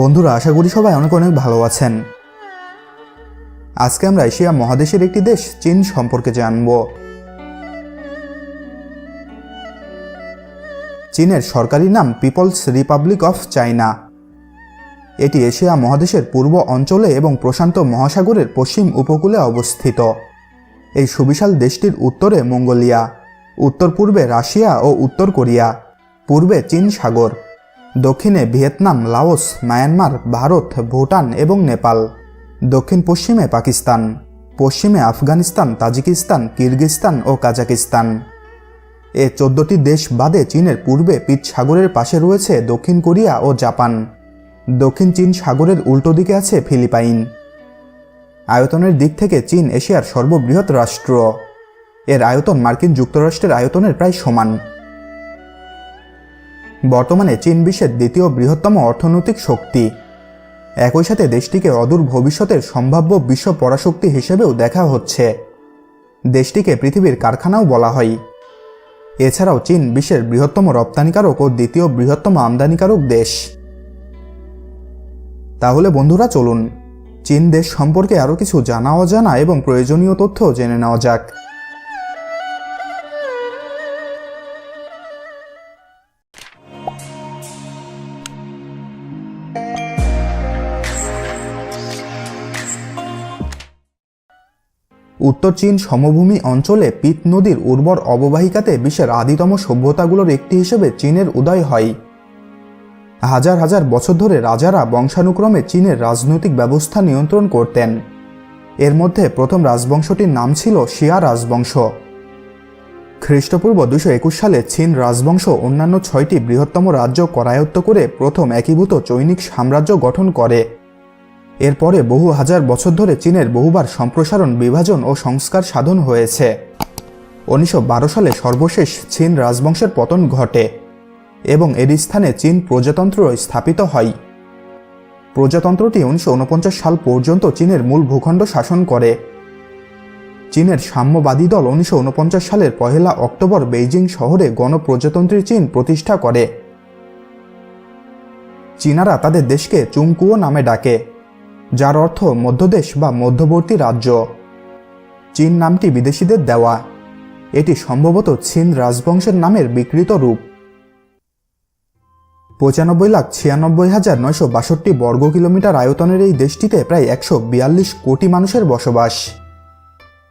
বন্ধুরা, আশা করি সবাই অনেক অনেক ভালো আছেন। আজকে আমরা এশিয়া মহাদেশের একটি দেশ, চীন সম্পর্কে জানব। চীনের সরকারি নাম পিপলস রিপাবলিক অফ চায়না এটি এশিয়া মহাদেশের পূর্ব অঞ্চলে এবং প্রশান্ত মহাসাগরের পশ্চিম উপকূলে অবস্থিত। এই সুবিশাল দেশটির উত্তরে মঙ্গোলিয়া উত্তর পূর্বে রাশিয়া ও উত্তর কোরিয়া, পূর্বে চীন সাগর। দক্ষিণে Vietnam, Laos, Myanmar, Bharat, Bhutan এবং নেপাল, দক্ষিণ পশ্চিমে পাকিস্তান, পশ্চিমে আফগানিস্তান, তাজিকিস্তান কিরগিস্তান ও কাজাকিস্তান। এ চোদ্দটি দেশ বাদে চীনের পূর্বে পিচ সাগরের পাশে রয়েছে দক্ষিণ কোরিয়া ও জাপান। দক্ষিণ চীন সাগরের উল্টো দিকে আছে ফিলিপাইন। আয়তনের দিক থেকে চীন এশিয়ার সর্ববৃহৎ রাষ্ট্র। এর আয়তন মার্কিন যুক্তরাষ্ট্রের আয়তনের প্রায় সমান। বর্তমানে চীন বিশ্বের দ্বিতীয় বৃহত্তম অর্থনৈতিক শক্তি। একই সাথে দেশটিকে অদূর ভবিষ্যতের সম্ভাব্য বিশ্ব পরাশক্তি হিসেবেও দেখা হচ্ছে। দেশটিকে পৃথিবীর কারখানাও বলা হয়। এছাড়াও চীন বিশ্বের বৃহত্তম রপ্তানিকারক ও দ্বিতীয় বৃহত্তম আমদানিকারক দেশ। তাহলে বন্ধুরা, চলুন চীন দেশ সম্পর্কে আরও কিছু জানা অজানা এবং প্রয়োজনীয় তথ্য জেনে নেওয়া যাক। উত্তর চীন সমভূমি অঞ্চলে পিত নদীর উর্বর অববাহিকাতে বিশ্বের আদিতম সভ্যতাগুলোর একটি হিসেবে চীনের উদয় হয়। হাজার হাজার বছর ধরে রাজারা বংশানুক্রমে চীনের রাজনৈতিক ব্যবস্থা নিয়ন্ত্রণ করতেন। এর মধ্যে প্রথম রাজবংশটির নাম ছিল শিয়া রাজবংশ। খ্রিস্টপূর্ব দুশো একুশ সালে চীন রাজবংশ অন্যান্য ছয়টি বৃহত্তম রাজ্য করায়ত্ত করে প্রথম একীভূত চৈনিক সাম্রাজ্য গঠন করে। এরপরে বহু হাজার বছর ধরে চীনের বহুবার সম্প্রসারণ, বিভাজন ও সংস্কার সাধন হয়েছে। উনিশশো বারো সালে সর্বশেষ চীন রাজবংশের পতন ঘটে এবং এর স্থানে চীন প্রজাতন্ত্র স্থাপিত হয়। প্রজাতন্ত্রটি উনিশশো ঊনপঞ্চাশ সাল পর্যন্ত চীনের মূল ভূখণ্ড শাসন করে। চীনের সাম্যবাদী দল উনিশশো ঊনপঞ্চাশ সালের পহেলা অক্টোবর বেইজিং শহরে গণপ্রজাতন্ত্রী চীন প্রতিষ্ঠা করে। চীনারা তাদের দেশকে চুংকুয়ো নামে ডাকে। যার অর্থ মধ্যদেশ বা মধ্যবর্তী রাজ্য। চীন নামটি বিদেশিদের দেওয়া। এটি সম্ভবত চীন রাজবংশের নামের বিকৃত রূপ। পঁচানব্বই লাখ ছিয়ানব্বই হাজার নয়শো বাষট্টি বর্গ কিলোমিটার আয়তনের এই দেশটিতে প্রায় একশো বিয়াল্লিশ কোটি মানুষের বসবাস।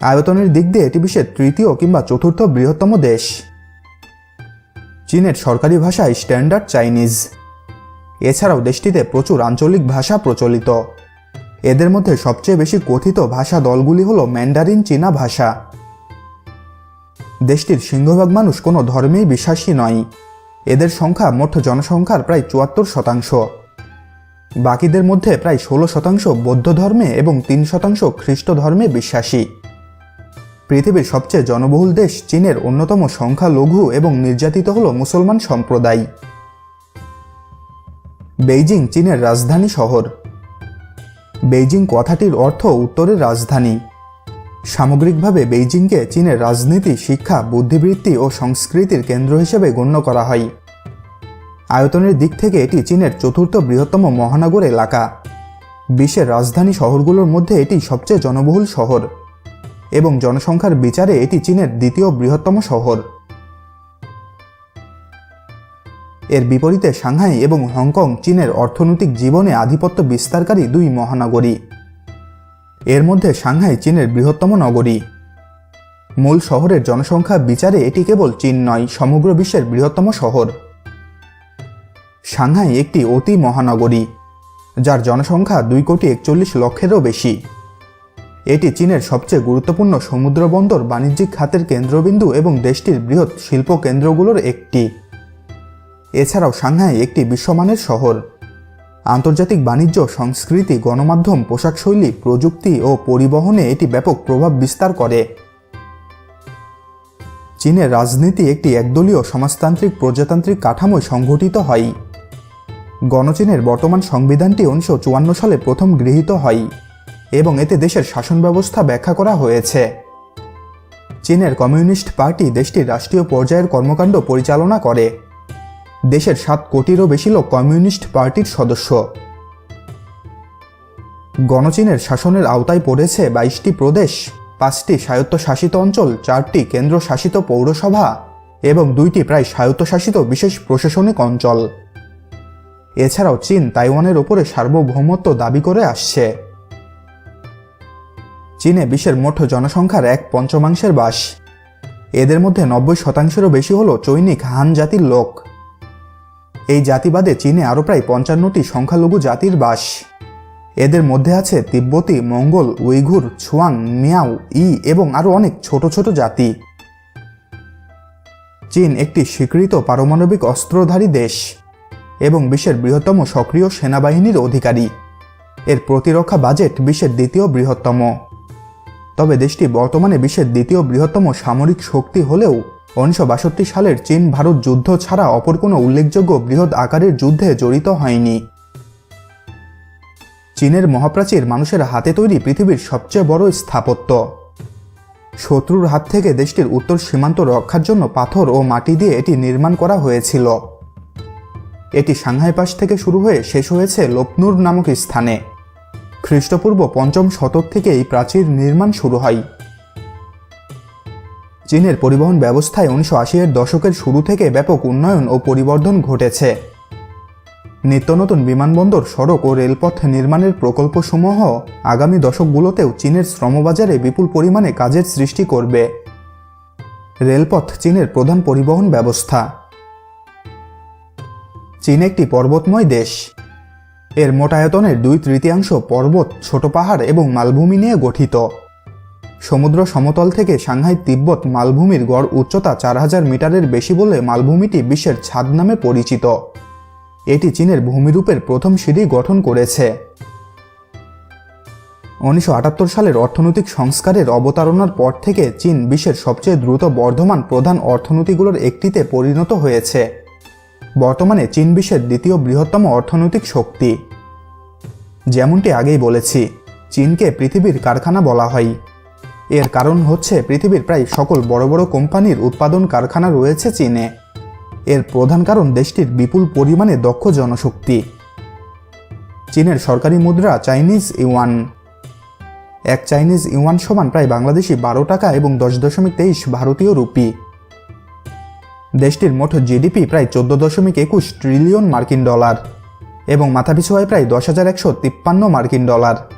আয়তনের দিক দিয়ে এটি বিশ্বের তৃতীয় কিংবা চতুর্থ বৃহত্তম দেশ। চীনের সরকারি ভাষা স্ট্যান্ডার্ড চাইনিজ। এছাড়াও দেশটিতে প্রচুর আঞ্চলিক ভাষা প্রচলিত। এদের মধ্যে সবচেয়ে বেশি কথিত ভাষা দলগুলি হল ম্যান্ডারিন চীনা ভাষা। দেশটির সিংহভাগ মানুষ কোনো ধর্মেই বিশ্বাসী নয়। এদের সংখ্যা মোট জনসংখ্যার প্রায় চুয়াত্তর শতাংশ। বাকিদের মধ্যে প্রায় ষোলো শতাংশ বৌদ্ধ ধর্মে এবং তিন শতাংশ খ্রিস্ট ধর্মে বিশ্বাসী। পৃথিবীর সবচেয়ে জনবহুল দেশ চীনের অন্যতম সংখ্যালঘু এবং নির্যাতিত হল মুসলমান সম্প্রদায়। বেইজিং চীনের রাজধানী শহর। বেইজিং কথাটির অর্থ উত্তরের রাজধানী। সামগ্রিকভাবে বেইজিংকে চীনের রাজনীতি, শিক্ষা, বুদ্ধিবৃত্তি ও সংস্কৃতির কেন্দ্র হিসেবে গণ্য করা হয়। আয়তনের দিক থেকে এটি চীনের চতুর্থ বৃহত্তম মহানগর এলাকা। বিশ্বের রাজধানী শহরগুলোর মধ্যে এটি সবচেয়ে জনবহুল শহর এবং জনসংখ্যার বিচারে এটি চীনের দ্বিতীয় বৃহত্তম শহর। এর বিপরীতে সাংহাই এবং হংকং চীনের অর্থনৈতিক জীবনে আধিপত্য বিস্তারকারী দুই মহানগরী। এর মধ্যে সাংহাই চীনের বৃহত্তম নগরী। মূল শহরের জনসংখ্যা বিচারে এটি কেবল চীন নয়, সমগ্র বিশ্বের বৃহত্তম শহর। সাংহাই একটি অতি মহানগরী, যার জনসংখ্যা দুই কোটি একচল্লিশ লক্ষেরও বেশি। এটি চীনের সবচেয়ে গুরুত্বপূর্ণ সমুদ্রবন্দর বাণিজ্যিক খাতের কেন্দ্রবিন্দু এবং দেশটির বৃহৎ শিল্প কেন্দ্রগুলোর একটি। এছাড়াও সাংহাই একটি বিশ্বমানের শহর। আন্তর্জাতিক বাণিজ্য, সংস্কৃতি, গণমাধ্যম পোশাকশৈলী প্রযুক্তি ও পরিবহনে এটি ব্যাপক প্রভাব বিস্তার করে। চীনের রাজনীতি একটি একদলীয় সমাজতান্ত্রিক প্রজাতান্ত্রিক কাঠামোয় সংঘটিত হয়। গণচীনের বর্তমান সংবিধানটি উনিশশো চুয়ান্ন সালে প্রথম গৃহীত হয় এবং এতে দেশের শাসন ব্যবস্থা ব্যাখ্যা করা হয়েছে। চীনের কমিউনিস্ট পার্টি দেশটির রাষ্ট্রীয় পর্যায়ের কর্মকাণ্ড পরিচালনা করে। দেশের সাত কোটিরও বেশি লোক কমিউনিস্ট পার্টির সদস্য। গণচীনের শাসনের আওতায় পড়েছে বাইশটি প্রদেশ, পাঁচটি স্বায়ত্তশাসিত অঞ্চল, চারটি কেন্দ্রশাসিত পৌরসভা এবং দুইটি প্রায় স্বায়ত্তশাসিত বিশেষ প্রশাসনিক অঞ্চল। এছাড়াও চীন তাইওয়ানের ওপরে সার্বভৌমত্ব দাবি করে আসছে। চীনে বিশ্বের মোট জনসংখ্যার এক পঞ্চমাংশের বাস। এদের মধ্যে নব্বই শতাংশেরও বেশি হল চৈনিক, হান জাতির লোক। এই জাতিবাদে চীনে আরও প্রায় পঞ্চান্নটি সংখ্যালঘু জাতির বাস। এদের মধ্যে আছে তিব্বতি, মঙ্গল, উইঘুর, ছুয়াং, মিয়াও, ই এবং আরও অনেক ছোট ছোট জাতি। চীন একটি স্বীকৃত পারমাণবিক অস্ত্রধারী দেশ এবং বিশ্বের বৃহত্তম সক্রিয় সেনাবাহিনীর অধিকারী। এর প্রতিরক্ষা বাজেট বিশ্বের দ্বিতীয় বৃহত্তম। তবে দেশটি বর্তমানে বিশ্বের দ্বিতীয় বৃহত্তম সামরিক শক্তি হলেও উনিশশো বাষট্টি সালের চীন ভারত যুদ্ধ ছাড়া অপর কোনো উল্লেখযোগ্য বৃহৎ আকারের যুদ্ধে জড়িত হয়নি। চীনের মহাপ্রাচীর মানুষের হাতে তৈরি পৃথিবীর সবচেয়ে বড় স্থাপত্য। শত্রুর হাত থেকে দেশটির উত্তর সীমান্ত রক্ষার জন্য পাথর ও মাটি দিয়ে এটি নির্মাণ করা হয়েছিল। এটি সাংহাই পাশ থেকে শুরু হয়ে শেষ হয়েছে লোপনুর নামক স্থানে। খ্রিস্টপূর্ব পঞ্চম শতক থেকে এই প্রাচীর নির্মাণ শুরু হয়। চীনের পরিবহন ব্যবস্থায় উনিশশো আশি এর দশকের শুরু থেকে ব্যাপক উন্নয়ন ও পরিবর্ধন ঘটেছে। নিত্য নতুন বিমানবন্দর, সড়ক ও রেলপথ নির্মাণের প্রকল্পসমূহ আগামী দশকগুলোতেও চীনের শ্রমবাজারে বিপুল পরিমাণে কাজের সৃষ্টি করবে। রেলপথ চীনের প্রধান পরিবহন ব্যবস্থা। চীন একটি পর্বতময় দেশ। এর মোটায়তনের দুই তৃতীয়াংশ পর্বত, ছোট পাহাড় এবং মালভূমি নিয়ে গঠিত। সমুদ্র সমতল থেকে সাংহাই তিব্বত মালভূমির গড় উচ্চতা চার হাজার মিটারের বেশি বলে মালভূমিটি বিশ্বের ছাদ নামে পরিচিত। এটি চীনের ভূমিরূপের প্রথম সিঁড়ি গঠন করেছে। উনিশশো আটাত্তর সালের অর্থনৈতিক সংস্কারের অবতারণার পর থেকে চীন বিশ্বের সবচেয়ে দ্রুত বর্ধমান প্রধান অর্থনীতিগুলোর একটিতে পরিণত হয়েছে। বর্তমানে চীন বিশ্বের দ্বিতীয় বৃহত্তম অর্থনৈতিক শক্তি। যেমনটি আগেই বলেছি, চীনকে পৃথিবীর কারখানা বলা হয়। এর কারণ হচ্ছে পৃথিবীর প্রায় সকল বড় বড় কোম্পানির উৎপাদন কারখানা রয়েছে চীনে। এর প্রধান কারণ দেশটির বিপুল পরিমাণে দক্ষ জনশক্তি। চীনের সরকারি মুদ্রা চাইনিজ ইউয়ান। এক চাইনিজ ইউয়ান সমান প্রায় বাংলাদেশি বারো টাকা এবং দশ দশমিক তেইশ ভারতীয় রুপি। দেশটির মোট জিডিপি প্রায় চোদ্দ দশমিক একুশ ট্রিলিয়ন মার্কিন ডলার এবং মাথাপিছু আয় প্রায় দশ হাজার একশো তিপ্পান্ন মার্কিন ডলার।